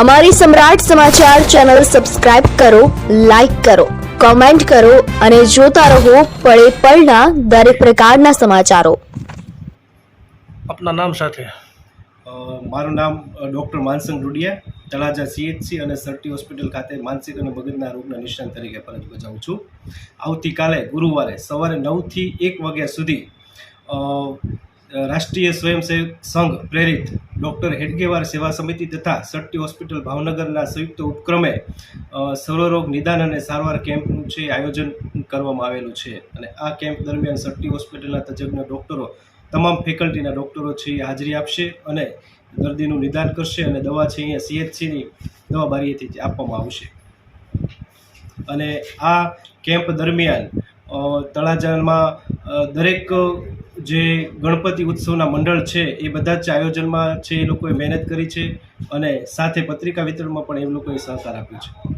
અમારી Samrat Samachar channel subscribe કરો like કરો કોમેન્ટ કરો અને જોતા રહો પળે પળના દરેક પ્રકારના સમાચારો. આપના નામ સાથે? મારું નામ ડૉક્ટર માનસંગ રૂડિયા તળાજા સીએચસી અને સરટી હોસ્પિટલ ખાતે માનસિક અને મગજના રોગના નિષ્ણાંત તરીકે ફરજ બજાવું છું. આવતીકાલે ગુરુવારે સવારે નવથી એક વાગ્યા સુધી રાષ્ટ્રીય સ્વયંસેવક સંઘ પ્રેરિત ડૉક્ટર હેડગેવાર સેવા સમિતિ તથા સટ્ટી હોસ્પિટલ ભાવનગરના સંયુક્ત ઉપક્રમે સર્વરોગ નિદાન અને સારવાર કેમ્પનું છે આયોજન કરવામાં આવેલું છે. અને આ કેમ્પ દરમિયાન સટ્ટી હોસ્પિટલના તજજ્ઞ ડૉક્ટરો, તમામ ફેકલ્ટીના ડૉક્ટરો છે હાજરી આપશે અને દર્દીનું નિદાન કરશે અને દવા છે અહીંયા સીએચસીની દવા બારીએથી આપવામાં આવશે. અને આ કેમ્પ દરમિયાન તળાજામાં દરેક જે ગણપતિ ઉત્સવના મંડળ છે, એ બધા જ આયોજનમાં છે એ લોકોએ મહેનત કરી છે અને સાથે પત્રિકા વિતરણમાં પણ એ લોકોએ સહકાર આપ્યો છે.